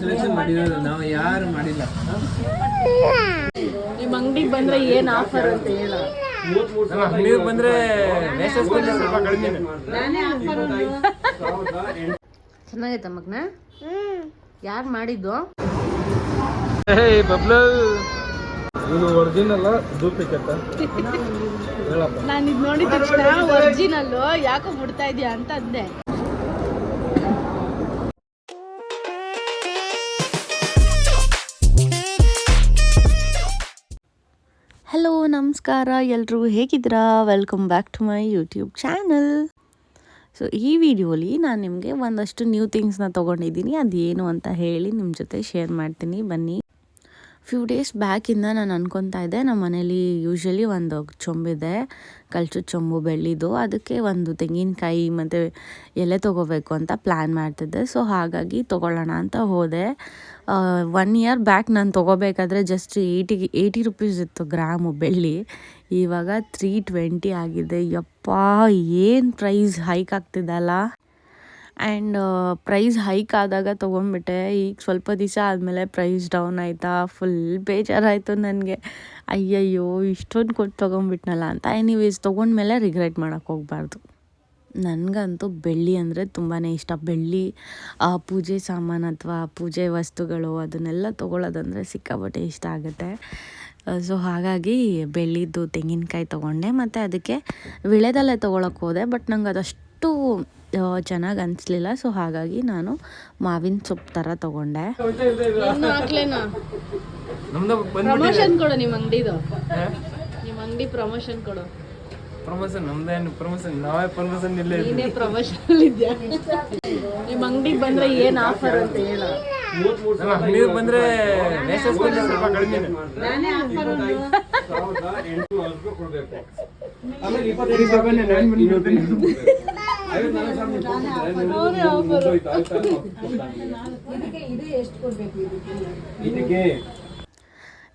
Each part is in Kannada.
ಸೆಲೆಕ್ಷನ್ ಮಾಡಿರೋದು ನಾವು ಯಾರು ಮಾಡಿಲ್ಲ. ನಿಮ್ಮ ಅಂಗಡಿಗೆ ಬಂದ್ರೆ ಏನ್ ಆಫರ್ ಅಂತ ಹೇಳ. ಬಂದ್ರೆ ಬಂದ್ರೆ ಸ್ವಲ್ಪ ಕಡಿಮೆ. ಚೆನ್ನಾಗೈತ ಮಗ್ನ? ಯಾರು ಮಾಡಿದ್ದು? ಬಬ್ಲು. ಇದು ಒರಿಜಿನಲ್ ಡೂಪ್ಲಿಕೇಟ್ ನಾನು ಇದು ನೋಡಿದ ತಕ್ಷಣ ಒರಿಜಿನಲ್ ಯಾಕೋ ಬಿಡ್ತಾ ಇದ್ಯಾ ಅಂತ ಅಂದೆ ನಮಸ್ಕಾರ ಎಲ್ಲರೂ ಹೇಗಿದ್ದೀರಾ? Welcome back to my YouTube channel so ಈ ವಿಡಿಯೋಲಿ ನಾನು ನಿಮಗೆ ಒಂದಷ್ಟು ನ್ಯೂ ಥಿಂಗ್ಸ್ನ ತೊಗೊಂಡಿದ್ದೀನಿ. ಅದೇನು ಅಂತ ಹೇಳಿ ನಿಮ್ಮ ಜೊತೆ ಶೇರ್ ಮಾಡ್ತೀನಿ. ಬನ್ನಿ. ಫ್ಯೂ ಡೇಸ್ ಬ್ಯಾಕಿಂದ ನಾನು ಅನ್ಕೊತಾ ಇದ್ದೆ ನಮ್ಮ ಮನೇಲಿ ಯೂಶ್ವಲಿ ಒಂದು ಚೊಂಬಿದೆ ಕಲ್ಚು ಚೊಂಬು ಬೆಳ್ಳಿದು, ಅದಕ್ಕೆ ಒಂದು ತೆಂಗಿನಕಾಯಿ ಮತ್ತು ಎಲೆ ತೊಗೋಬೇಕು ಅಂತ ಪ್ಲ್ಯಾನ್ ಮಾಡ್ತಿದ್ದೆ. ಸೊ ಹಾಗಾಗಿ ತೊಗೊಳ್ಳೋಣ ಅಂತ ಹೋದೆ. ಒನ್ ಇಯರ್ ಬ್ಯಾಕ್ ನಾನು ತೊಗೋಬೇಕಾದ್ರೆ ಜಸ್ಟ್ ಏಯ್ಟಿ ಏಯ್ಟಿ ರುಪೀಸ್ ಇತ್ತು ಗ್ರಾಮು ಬೆಳ್ಳಿ. ಇವಾಗ ತ್ರೀ ಟ್ವೆಂಟಿ ಆಗಿದೆ. ಯಪ್ಪ, ಏನು ಪ್ರೈಸ್ ಹೈಕ್ ಆಗ್ತಿದಲ್ಲ ಆ್ಯಂಡ್ ಪ್ರೈಸ್ ಹೈಕ್ ಆದಾಗ ತೊಗೊಂಡ್ಬಿಟ್ಟೆ. ಈಗ ಸ್ವಲ್ಪ ದಿವಸ ಆದಮೇಲೆ ಪ್ರೈಸ್ ಡೌನ್ ಆಯಿತಾ? ಫುಲ್ ಬೇಜಾರಾಯಿತು ನನಗೆ. ಅಯ್ಯಯ್ಯೋ, ಇಷ್ಟೊಂದು ಕೊಟ್ಟು ತೊಗೊಂಬಿಟ್ನಲ್ಲ ಅಂತ. ಎನಿವೇಸ್ ತೊಗೊಂಡ್ಮೇಲೆ ರಿಗ್ರೆಟ್ ಮಾಡೋಕ್ಕೆ ಹೋಗಬಾರ್ದು. ನನಗಂತೂ ಬೆಳ್ಳಿ ಅಂದರೆ ತುಂಬಾ ಇಷ್ಟ. ಬೆಳ್ಳಿ ಪೂಜೆ ಸಾಮಾನು ಅಥವಾ ಪೂಜೆ ವಸ್ತುಗಳು ಅದನ್ನೆಲ್ಲ ತೊಗೊಳೋದಂದರೆ ಸಿಕ್ಕಾಪಟ್ಟೆ ಇಷ್ಟ ಆಗುತ್ತೆ. ಸೊ ಹಾಗಾಗಿ ಬೆಳ್ಳಿದ್ದು ತೆಂಗಿನಕಾಯಿ ತೊಗೊಂಡೆ. ಮತ್ತು ಅದಕ್ಕೆ ವಿಳೆದಲ್ಲೇ ತೊಗೊಳಕ್ಕೆ ಹೋದೆ. ಬಟ್ ನಂಗೆ ಅದಷ್ಟು ಚೆನ್ನಾಗಿ ಅನಿಸ್ಲಿಲ್ಲ. ಸೊ ಹಾಗಾಗಿ ನಾನು ಮಾವಿನ ಸೊಪ್ಪು ಥರ ತೊಗೊಂಡೆ. ಪ್ರಮೋಷನ್ ಕೊಡು ನಿಮ್ಮ ಅಂಗಡಿದು. ನಿಮ್ಮ ಅಂಗಡಿ ಪ್ರಮೋಷನ್ ಕೊಡು. ಪ್ರಮೋಷನ್ ನಮ್ದೇನು ಪ್ರಮೋಷನ್? ನಾವೇ ಪ್ರಮೋಷನ್ ಇಲ್ಲೇ ಇದೆ ನೀನೇ ಪ್ರಮೋಷನ್ ಇದೆಯಾ ನಿಮ್ಮ ಅಂಗಡಿಗೆ ಬಂದ್ರೆ ಏನು ಆಫರ್ ಅಂತ ಹೇಳ. ಅಂಗಡಿಗೆ ಬಂದ್ರೆ ಸ್ವಲ್ಪ ಕಡಿಮೆ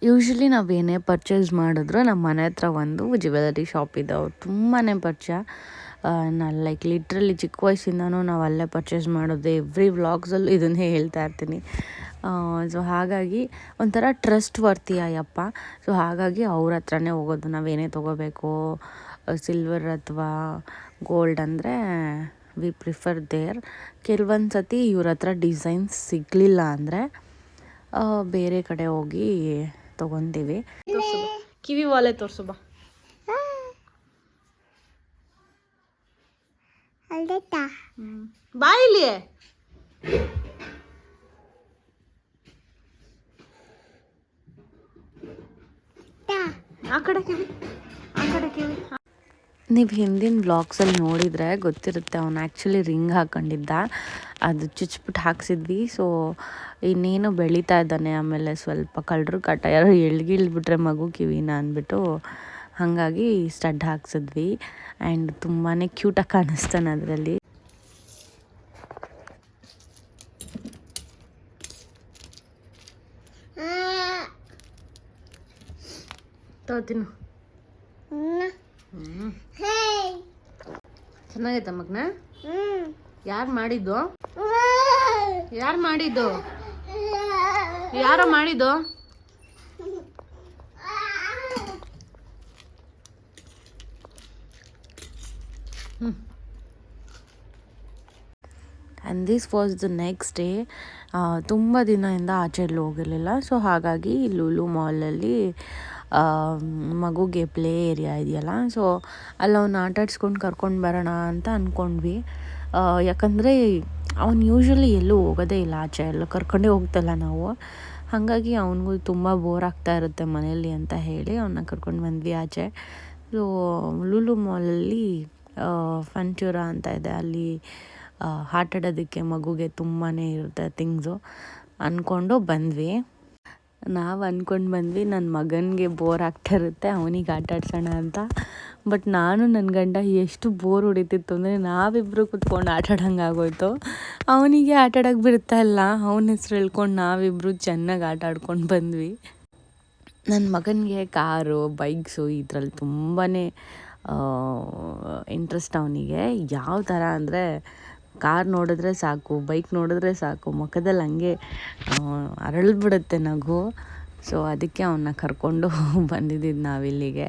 ಯೂಶ್ವಲಿ ನಾವೇನೇ ಪರ್ಚೇಸ್ ಮಾಡಿದ್ರು ನಮ್ಮ ಮನೆ ಹತ್ರ ಒಂದು ಜ್ಯುವೆಲರಿ ಶಾಪ್ ಇದೆ. ಅವ್ರು ತುಂಬಾ ಪರಿಚಯ. ನಾನು ಲೈಕ್ ಲಿಟ್ರಲಿ ಚಿಕ್ಕ ವಯಸ್ಸಿಂದನೂ ನಾವು ಅಲ್ಲೇ ಪರ್ಚೇಸ್ ಮಾಡೋದು ಎವ್ರಿ ವ್ಲಾಗ್ಸಲ್ಲೂ ಇದನ್ನೇ ಹೇಳ್ತಾ ಇರ್ತೀನಿ. ಸೊ ಹಾಗಾಗಿ ಒಂಥರ ಟ್ರಸ್ಟ್ ವರ್ತಿ ಅಯ್ಯಪ್ಪ ಸೊ ಹಾಗಾಗಿ ಅವ್ರ ಹತ್ರನೇ ಹೋಗೋದು. ನಾವೇನೇ ತೊಗೋಬೇಕು? ಸಿಲ್ವರ್ ಅಥವಾ ಗೋಲ್ಡ್ ಅಂದರೆ ವಿ ಪ್ರಿಫರ್ ದೇರ್ ಕೆಲವೊಂದು ಸತಿ ಇವ್ರ ಹತ್ರ ಡಿಸೈನ್ಸ್ ಸಿಗಲಿಲ್ಲ ಅಂದರೆ ಬೇರೆ ಕಡೆ ಹೋಗಿ ತಗೊಂತೀವಿ. ಕಿವಿ ವಾಲೆ ತೋರ್ಸು ಬಾ. ಬಾ ಇಲ್ಲಿ. ಆ ಕಡೆ ಕಿವಿ ಆ ಕಡೆ ಕಿವಿ. ನೀವು ಹಿಂದಿನ ವ್ಲಾಗ್ಸಲ್ಲಿ ನೋಡಿದರೆ ಗೊತ್ತಿರುತ್ತೆ ಅವನು ಆ್ಯಕ್ಚುಲಿ ರಿಂಗ್ ಹಾಕೊಂಡಿದ್ದ. ಅದು ಚುಚ್ಬಿಟ್ಟು ಹಾಕ್ಸಿದ್ವಿ. ಸೊ ಇನ್ನೇನು ಬೆಳೀತಾ ಇದ್ದಾನೆ ಆಮೇಲೆ ಸ್ವಲ್ಪ ಕಳ್ಳರು ಕಾಟ. ಯಾರೋ ಎಳ್ಗಿಳ್ಬಿಟ್ರೆ ಮಗು ಕಿವಿನ ಅಂದ್ಬಿಟ್ಟು ಹಾಗಾಗಿ ಸ್ಟಡ್ ಹಾಕ್ಸಿದ್ವಿ. ಆ್ಯಂಡ್ ತುಂಬಾ ಕ್ಯೂಟಾಗಿ ಕಾಣಿಸ್ತಾನೆ ಅದರಲ್ಲಿ. ತಗೋತೀನಿ ಚೆನ್ನಾಗೈತ ಮಗ್ನ? ಯಾರು ಮಾಡಿದ್ದು? ಯಾರು ಮಾಡಿದ್ದು? ಯಾರೋ ಮಾಡಿದ್ದು? And this was the next day ತುಂಬ ದಿನದಿಂದ ಆಚೆ ಎಲ್ಲೂ ಹೋಗಿರಲಿಲ್ಲ. ಸೊ ಹಾಗಾಗಿ ಲೂಲು ಮಾಲಲ್ಲಿ ಮಗುಗೆ ಪ್ಲೇ ಏರಿಯಾ ಇದೆಯಲ್ಲ, ಸೊ ಅಲ್ಲಿ ಅವ್ನು ಆಟ ಆಡ್ಸ್ಕೊಂಡು ಕರ್ಕೊಂಡು ಬರೋಣ ಅಂತ ಅಂದ್ಕೊಂಡ್ವಿ ಯಾಕಂದರೆ ಅವ್ನು ಯೂಶ್ವಲಿ ಎಲ್ಲೂ ಹೋಗೋದೇ ಇಲ್ಲ ಆಚೆ, ಎಲ್ಲ ಕರ್ಕೊಂಡೇ ಹೋಗ್ತಲ್ಲ ನಾವು. ಹಾಗಾಗಿ ಅವನಿಗೂ ತುಂಬ ಬೋರ್ ಆಗ್ತಾ ಇರುತ್ತೆ ಮನೆಯಲ್ಲಿ ಅಂತ ಹೇಳಿ ಅವನ್ನ ಕರ್ಕೊಂಡು ಬಂದ್ವಿ ಆಚೆ. ಸೊ ಲೂಲು ಮಾಲಲ್ಲಿ ಫಂಚೂರ ಅಂತ ಇದೆ, ಅಲ್ಲಿ ಆಟಾಡೋದಕ್ಕೆ ಮಗುಗೆ ತುಂಬಾ ಇರುತ್ತೆ ಥಿಂಗ್ಸು ಅಂದ್ಕೊಂಡು ಬಂದ್ವಿ. ನಾವು ಅಂದ್ಕೊಂಡು ಬಂದ್ವಿ ನನ್ನ ಮಗನಿಗೆ ಬೋರ್ ಆಗ್ತಾ ಇರುತ್ತೆ ಅವನಿಗೆ ಆಟ ಆಡ್ಸೋಣ ಅಂತ. ಬಟ್ ನಾನು ನನ್ನ ಗಂಡ ಎಷ್ಟು ಬೋರ್ ಹೊಡಿತಿತ್ತು ಅಂದರೆ ನಾವಿಬ್ಬರು ಕುತ್ಕೊಂಡು ಆಟ ಆಡೋಂಗೆ ಆಗೋಯ್ತು. ಅವನಿಗೆ ಆಟ ಬಿಡ್ತಾ ಇಲ್ಲ. ಅವನ ಹೆಸ್ರು ಹೇಳ್ಕೊಂಡು ನಾವಿಬ್ಬರು ಚೆನ್ನಾಗಿ ಆಟ ಆಡ್ಕೊಂಡು ಬಂದ್ವಿ. ನನ್ನ ಮಗನಿಗೆ ಕಾರು, ಬೈಕ್ಸು ಇದರಲ್ಲಿ ತುಂಬಾ ಇಂಟ್ರೆಸ್ಟ್ ಅವನಿಗೆ. ಯಾವ ಥರ ಅಂದರೆ ಕಾರ್ ನೋಡಿದ್ರೆ ಸಾಕು, ಬೈಕ್ ನೋಡಿದ್ರೆ ಸಾಕು, ಮುಖದಲ್ಲಿ ಹಂಗೆ ಅರಳಿಬಿಡುತ್ತೆ ನಗು. ಸೊ ಅದಕ್ಕೆ ಅವನ್ನ ಕರ್ಕೊಂಡು ಬಂದಿದ್ದು ನಾವಿಲ್ಲಿಗೆ.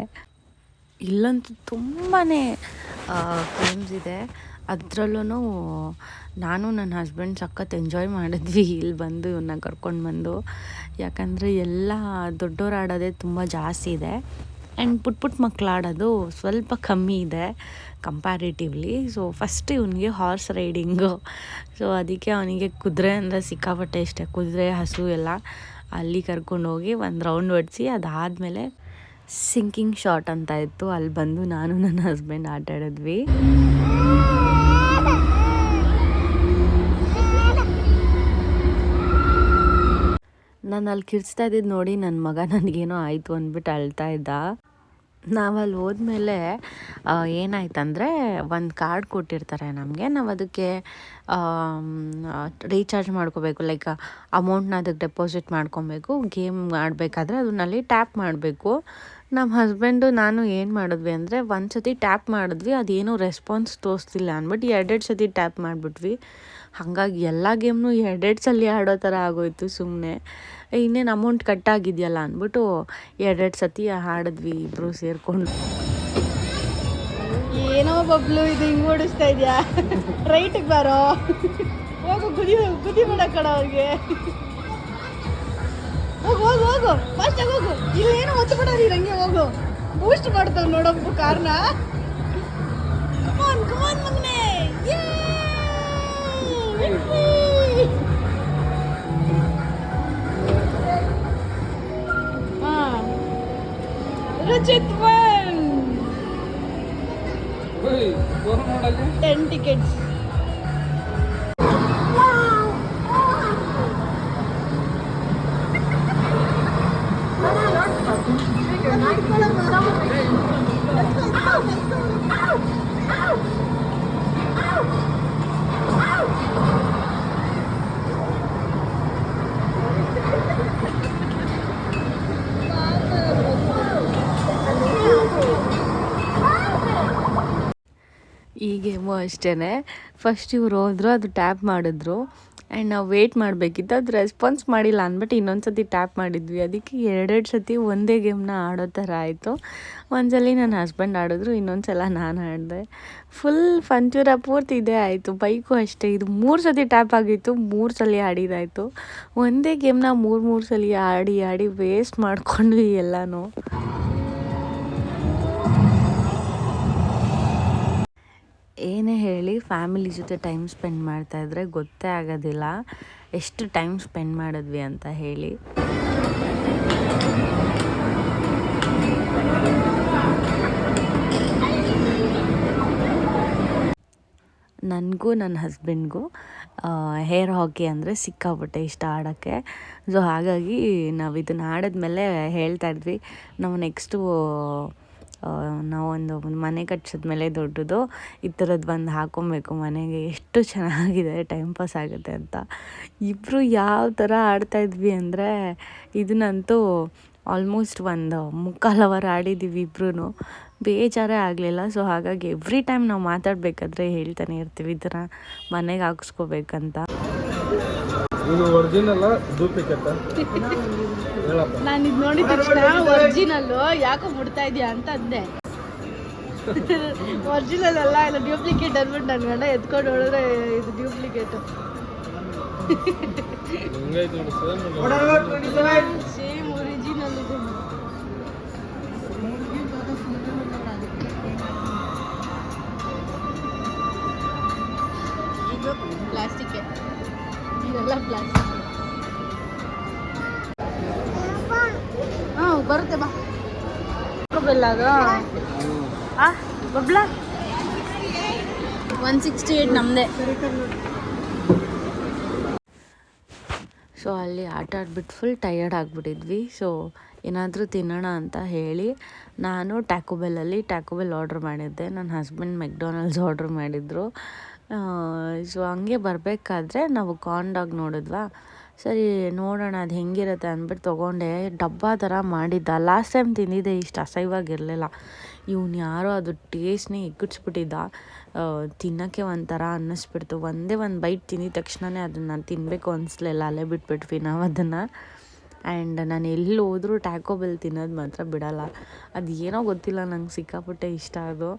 ಇಲ್ಲಂತೂ ತುಂಬಾ ಕ್ರೈಮ್ಸ್ ಇದೆ. ಅದರಲ್ಲೂ ನಾನು ನನ್ನ ಹಸ್ಬೆಂಡ್ ಸಖತ್ ಎಂಜಾಯ್ ಮಾಡಿದ್ವಿ ಇಲ್ಲಿ ಬಂದು ಇವನ್ನ ಕರ್ಕೊಂಡು ಬಂದು. ಯಾಕಂದರೆ ಎಲ್ಲ ದೊಡ್ಡವ್ರು ಆಡೋದೇ ತುಂಬ ಜಾಸ್ತಿ ಇದೆ. ಆ್ಯಂಡ್ ಪುಟ್ ಪುಟ್ ಮಕ್ಳು ಆಡೋದು ಸ್ವಲ್ಪ ಕಮ್ಮಿ ಇದೆ ಕಂಪ್ಯಾರಿಟಿವ್ಲಿ ಸೊ ಫಸ್ಟ್ ಇವನಿಗೆ ಹಾರ್ಸ್ ರೈಡಿಂಗು ಸೊ ಅದಕ್ಕೆ ಅವನಿಗೆ ಕುದುರೆ ಅಂದರೆ ಸಿಕ್ಕಾಪಟ್ಟೆ ಇಷ್ಟ. ಕುದುರೆ, ಹಸು ಎಲ್ಲ ಅಲ್ಲಿ ಕರ್ಕೊಂಡು ಹೋಗಿ ಒಂದು ರೌಂಡ್ ಹೊಡಿಸಿ ಅದಾದಮೇಲೆ ಸಿಂಕಿಂಗ್ ಶಾಟ್ ಅಂತ ಇತ್ತು. ಅಲ್ಲಿ ಬಂದು ನಾನು ನನ್ನ ಹಸ್ಬೆಂಡ್ ಆಟ ಆಡಿದ್ವಿ ನಾನು ಅಲ್ಲಿ ಕಿರ್ಚ್ತಾ ಇದ್ದಿದ್ದು ನೋಡಿ ನನ್ನ ಮಗ ನನಗೇನೋ ಆಯಿತು ಅಂದ್ಬಿಟ್ಟು ಅಳ್ತಾ ಇದ್ದ. ನಾವು ಅಲ್ಲಿ ಹೋದ್ಮೇಲೆ ಏನಾಯ್ತಂದರೆ ಒಂದು ಕಾರ್ಡ್ ಕೊಟ್ಟಿರ್ತಾರೆ ನಮಗೆ. ನಾವು ಅದಕ್ಕೆ ರೀಚಾರ್ಜ್ ಮಾಡ್ಕೋಬೇಕು. ಲೈಕ್ ಅಮೌಂಟ್ನ ಅದಕ್ಕೆ ಡೆಪಾಸಿಟ್ ಮಾಡ್ಕೊಬೇಕು. ಗೇಮ್ ಆಡಬೇಕಾದ್ರೆ ಅದನ್ನಲ್ಲಿ ಟ್ಯಾಪ್ ಮಾಡಬೇಕು. ನಮ್ಮ ಹಸ್ಬೆಂಡು, ನಾನು ಏನು ಮಾಡಿದ್ವಿ ಅಂದರೆ, ಒಂದು ಸತಿ ಟ್ಯಾಪ್ ಮಾಡಿದ್ವಿ, ಅದೇನೋ ರೆಸ್ಪಾನ್ಸ್ ತೋರಿಸ್ತಿಲ್ಲ ಅಂದ್ಬಿಟ್ಟು ಎರಡೆರಡು ಸತಿ ಟ್ಯಾಪ್ ಮಾಡಿಬಿಟ್ವಿ. ಹಾಗಾಗಿ ಎಲ್ಲ ಗೇಮ್ನು ಎರಡೆರಡು ಸಲ ಆಡೋ ಥರ ಆಗೋಯ್ತು ಸುಮ್ಮನೆ ಇನ್ನೇನು ಅಮೌಂಟ್ ಕಟ್ಟಾಗಿದೆಯಲ್ಲ ಅಂದ್ಬಿಟ್ಟು ಎರಡೆರಡು ಸತಿ ಆಡಿದ್ವಿ ಇಬ್ಬರು ಸೇರಿಕೊಂಡು. ಏನೋ ಬಬ್ಲು, ಇದು ಹಿಂಗೆ ಓಡಿಸ್ತಾ ಇದೆಯಾ? ರೈಟಿಗೆ ಬಾರೋ. ಹೋಗು, ಗುದಿ ಗುದಿ ಮಾಡಕ್ಕಡ ಅವ್ರಿಗೆ. ಹೋಗು ಹೋಗು ಹೋಗು. ಫಾಸ್ಟಾಗಿ ಹೋಗು. ಇಲ್ಲೇನು ಒತ್ತು ಬಿಡೋರಿ ಹಂಗೆ ಹೋಗು. ಬೂಸ್ಟ್ ಮಾಡ್ತಾವ್ ನೋಡಪ್ಪ ಕಾರ್ನ. ಕಮಾನ್ ಕಮಾನ್ ಮಗನೆ. ರಚಿತ್ ಟೆನ್ ಟಿಕೆಟ್ಸ್ ಈ ಗೇಮು ಅಷ್ಟೇ ಫಸ್ಟ್ ಇವ್ರು ಹೋದ್ರು, ಅದು ಟ್ಯಾಪ್ ಮಾಡಿದ್ರು. ಆ್ಯಂಡ್ ನಾವು ವೆಯ್ಟ್ ಮಾಡಬೇಕಿತ್ತು. ಅದು ರೆಸ್ಪಾನ್ಸ್ ಮಾಡಿಲ್ಲ ಅಂದ್ಬಿಟ್ಟು ಇನ್ನೊಂದು ಸತಿ ಟ್ಯಾಪ್ ಮಾಡಿದ್ವಿ. ಅದಕ್ಕೆ ಎರಡೆರಡು ಸತಿ ಒಂದೇ ಗೇಮ್ನ ಆಡೋ ಥರ ಆಯಿತು. ಒಂದ್ಸಲಿ ನನ್ನ ಹಸ್ಬೆಂಡ್ ಆಡಿದ್ರು ಇನ್ನೊಂದು ಸಲ ನಾನು ಆಡಿದೆ. ಫುಲ್ ಫಂಚೂರ ಪೂರ್ತಿ ಇದೇ ಆಯಿತು. ಬೈಕು ಅಷ್ಟೇ. ಇದು ಮೂರು ಸತಿ ಟ್ಯಾಪ್ ಆಗಿತ್ತು, ಮೂರು ಸಲ ಆಡಿದಾಯಿತು. ಒಂದೇ ಗೇಮ್ನ ಮೂರು ಮೂರು ಸಲ ಆಡಿ ಆಡಿ ವೇಸ್ಟ್ ಮಾಡಿಕೊಂಡ್ವಿ ಎಲ್ಲನೂ. ಫ್ಯಾಮಿಲಿ ಜೊತೆ ಟೈಮ್ ಸ್ಪೆಂಡ್ ಮಾಡ್ತಾ ಇದ್ರೆ ಗೊತ್ತೇ ಆಗೋದಿಲ್ಲ. ಎಷ್ಟು ಟೈಮ್ ಸ್ಪೆಂಡ್ ಮಾಡಿದ್ವಿ ಅಂತ ಹೇಳಿ. ನನಗೂ ನನ್ನ ಹಸ್ಬೆಂಡ್ಗೂ ಹೇರ್ ಹಾಕಿ ಅಂದರೆ ಸಿಕ್ಕಾಪಟ್ಟೆ ಇಷ್ಟ ಆಡೋಕ್ಕೆ. ಸೊ ಹಾಗಾಗಿ ನಾವು ಇದನ್ನು ಆಡಿದ್ಮೇಲೆ ಹೇಳ್ತಾ ಇದ್ವಿ. ನಾವು ನೆಕ್ಸ್ಟು ನಾವೊಂದು ಮನೆ ಕಟ್ಸಿದ್ಮೇಲೆ ದೊಡ್ಡದು ಈ ಥರದ್ದು ಒಂದು ಹಾಕ್ಕೊಬೇಕು ಮನೆಗೆ ಎಷ್ಟು ಚೆನ್ನಾಗಿದೆ ಟೈಮ್ ಪಾಸ್ ಆಗುತ್ತೆ ಅಂತ. ಇಬ್ಬರು ಯಾವ ಥರ ಆಡ್ತಾಯಿದ್ವಿ ಅಂದರೆ ಇದನ್ನಂತೂ ಆಲ್ಮೋಸ್ಟ್ ಒಂದು ಮುಕ್ಕಾಲು ಅವರ್ ಆಡಿದ್ದೀವಿ ಇಬ್ರು ಬೇಜಾರೇ ಆಗಲಿಲ್ಲ. ಸೊ ಹಾಗಾಗಿ ಎವ್ರಿ ಟೈಮ್ ನಾವು ಮಾತಾಡಬೇಕಾದ್ರೆ ಹೇಳ್ತಾನೆ ಇರ್ತೀವಿ ಈ ಥರ ಮನೆಗೆ ಹಾಕ್ಸ್ಕೋಬೇಕಂತ. ನಾನು ಇದು ನೋಡಿದ ತಕ್ಷಣ ಒರಿಜಿನಲ್ ಯಾಕೋ ಮುಡ್ತಾ ಇದೆಯಾ ಅಂತ ಅಂದೆ. ಒರಿಜಿನಲ್ ಅಲ್ಲ ಇಲ್ಲ ಡ್ಯೂಪ್ಲಿಕೇಟ್ ಅಂದ್ಬಿಟ್ಟು ನನ್ನ ಗಂಡ ಎತ್ಕೊಂಡು ನೋಡಿದ್ರೆ ಇದು ಡ್ಯೂಪ್ಲಿಕೇಟ್ ಸೇಮ್ ಸೇಮ್ ಒರಿಜಿನಲ್ ಇದು ಇದು ಪ್ಲಾಸ್ಟಿಕ್ ಇದೆಲ್ಲ ಪ್ಲಾಸ್ಟಿಕ್ ಬರುತ್ತೆ, ಬಾ. ಬೆಲ್ಲ ಅದು ಆ, ಬಬ್ಲ? ಒನ್ ಸಿಕ್ಸ್ಟಿ ಏಯ್ಟ್ ನಮ್ಮದೇ ಸೊ, ಅಲ್ಲಿ ಆಟ ಆಡ್ಬಿಟ್ಟು ಫುಲ್ ಟಯರ್ಡ್ ಆಗಿಬಿಟ್ಟಿದ್ವಿ. ಸೊ ಏನಾದರೂ ತಿನ್ನೋಣ ಅಂತ ಹೇಳಿ ನಾನು ಟ್ಯಾಕೋಬೆಲ್ಲಲ್ಲಿ ಟ್ಯಾಕೋಬೆಲ್ ಆರ್ಡ್ರ್ ಮಾಡಿದ್ದೆ. ನನ್ನ ಹಸ್ಬೆಂಡ್ ಮೆಕ್ಡೊನಲ್ಡ್ಸ್ ಆರ್ಡ್ರ್ ಮಾಡಿದ್ರು. ಸೊ ಹಂಗೆ ಬರಬೇಕಾದ್ರೆ ನಾವು ಕಾರ್ನ್ ಡಾಗ್ ನೋಡಿದ್ವಾ? ಸರಿ, ನೋಡೋಣ ಅದು ಹೆಂಗಿರುತ್ತೆ ಅಂದ್ಬಿಟ್ಟು ತೊಗೊಂಡೆ. ಡಬ್ಬ ಥರ ಮಾಡಿದ್ದ. ಲಾಸ್ಟ್ ಟೈಮ್ ತಿಂದಿದ್ದೆ, ಇಷ್ಟು ಅಸಹ್ಯವಾಗಿರಲಿಲ್ಲ. ಇವ್ನು ಯಾರೋ ಅದು ಟೇಸ್ಟ್ನೇ ಎಗ್ಗಿಡ್ಸ್ಬಿಟ್ಟಿದ್ದ ತಿನ್ನೋಕ್ಕೆ ಒಂಥರ ಅನ್ನಿಸ್ಬಿಡ್ತು. ಒಂದೇ ಒಂದು ಬೈಟ್ ತಿಂದಿದ ತಕ್ಷಣವೇ ಅದನ್ನು ತಿನ್ನಬೇಕು ಅನಿಸ್ಲಿಲ್ಲ. ಅಲ್ಲೇ ಬಿಟ್ಬಿಟ್ವಿ ನಾವು ಅದನ್ನು. ಆ್ಯಂಡ್ ನಾನು ಎಲ್ಲಿ ಹೋದರೂ ಟ್ಯಾಕೋ ಬೆಲ್ ತಿನ್ನೋದು ಮಾತ್ರ ಬಿಡೋಲ್ಲ. ಅದು ಏನೋ ಗೊತ್ತಿಲ್ಲ, ನಂಗೆ ಸಿಕ್ಕಾಪಟ್ಟೆ ಇಷ್ಟ ಅದು.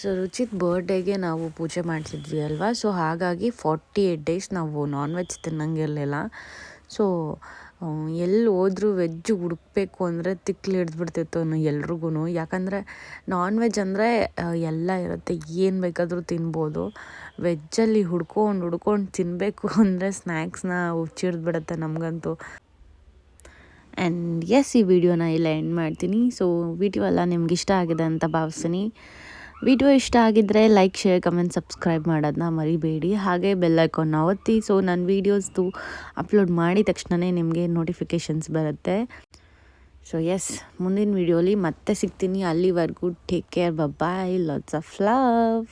ಸೊ ರುಚಿತ್ ಬರ್ಡೇಗೆ ನಾವು ಪೂಜೆ ಮಾಡಿಸಿದ್ವಿ ಅಲ್ವಾ? ಸೊ ಹಾಗಾಗಿ ಫಾರ್ಟಿ ಏಯ್ಟ್ ಡೇಸ್ ನಾವು ನಾನ್ ವೆಜ್ ತಿನ್ನಂಗಿರಲಿಲ್ಲ ಸೊ ಎಲ್ಲಿ ಹೋದ್ರೂ ವೆಜ್ ಹುಡುಕ್ಬೇಕು ಅಂದರೆ ತಿಕ್ಲು ಹಿಡಿದ್ಬಿಡ್ತಿತ್ತು ಎಲ್ರಿಗೂ ಯಾಕಂದರೆ ನಾನ್ ವೆಜ್ ಅಂದರೆ ಎಲ್ಲ ಇರುತ್ತೆ. ಏನು ಬೇಕಾದರೂ ತಿನ್ಬೋದು. ವೆಜ್ಜಲ್ಲಿ ಹುಡ್ಕೊಂಡು ಹುಡ್ಕೊಂಡು ತಿನ್ನಬೇಕು ಅಂದರೆ ಸ್ನ್ಯಾಕ್ಸ್ನ ಹುಚ್ಚಿಡ್ದ್ಬಿಡುತ್ತೆ ನಮಗಂತೂ. ಆ್ಯಂಡ್ ಎಸ್ ಈ ವಿಡಿಯೋನ ಇಲ್ಲ ಎಂಡ್ ಮಾಡ್ತೀನಿ. ಸೊ ವಿಡಿಯೋ ಎಲ್ಲ ನಿಮ್ಗೆ ಇಷ್ಟ ಆಗಿದೆ ಅಂತ ಭಾವಿಸ್ತೀನಿ. ವಿಡಿಯೋ ಇಷ್ಟ ಆಗಿದ್ದರೆ ಲೈಕ್ ಶೇರ್ ಕಮೆಂಟ್ ಸಬ್ಸ್ಕ್ರೈಬ್ ಮಾಡೋದನ್ನ ಮರಿಬೇಡಿ. ಹಾಗೆ ಬೆಲ್ ಐಕಾನ್ನ ಒತ್ತಿ. ಸೊ ನನ್ನ ವೀಡಿಯೋಸ್ದು ಅಪ್ಲೋಡ್ ಮಾಡಿದ ತಕ್ಷಣವೇ ನಿಮಗೆ ನೋಟಿಫಿಕೇಷನ್ಸ್ ಬರುತ್ತೆ. ಸೊ ಎಸ್ ಮುಂದಿನ ವೀಡಿಯೋಲಿ ಮತ್ತೆ ಸಿಗ್ತೀನಿ. ಅಲ್ಲಿವರೆಗೂ take care bye lots of love